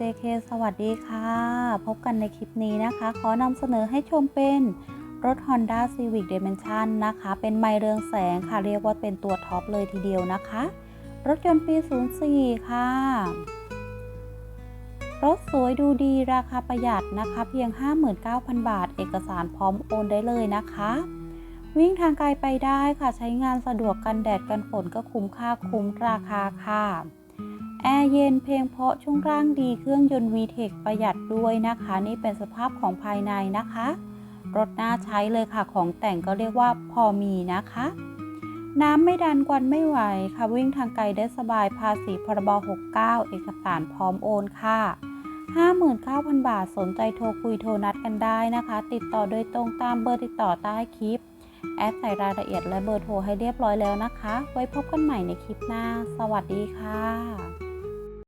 JK สวัสดีค่ะ พบกันในคลิปนี้นะคะ ขอนำเสนอให้ชมเป็นรถ Honda Civic Dimension นะคะ เป็นไมเรืองแสงค่ะ เรียกว่าเป็นตัวท็อปเลยทีเดียวนะคะ รถยนต์ปี 04 ค่ะ รถสวยดูดีราคาประหยัดนะคะ เพียง 59,000 บาท เอกสารพร้อมโอนได้เลยนะคะ วิ่งทางไกลไปได้ค่ะ ใช้งานสะดวกกันแดดกันฝนก็คุ้มค่าคุ้มราคาค่ะ เย็นเพลงเพราะช่วงล่างดีเครื่องยนต์ VTEC ประหยัดด้วยนะคะ นี่เป็นสภาพของภายในนะคะ รถน่าใช้เลยค่ะของแต่งก็เรียกว่าพอมีนะคะ น้ำไม่ดันควันไม่ไหวค่ะวิ่งทางไกลได้สบายภาษีพรบ69 เอกสารพร้อมโอนค่ะ 59,000 บาทสนใจโทรคุยโทรนัดกันได้นะคะ ติดต่อโดยตรงตามเบอร์ติดต่อใต้คลิปแอดใส่รายละเอียดและเบอร์โทรให้เรียบร้อยแล้วนะคะ ไว้พบกันใหม่ในคลิปหน้า สวัสดีค่ะ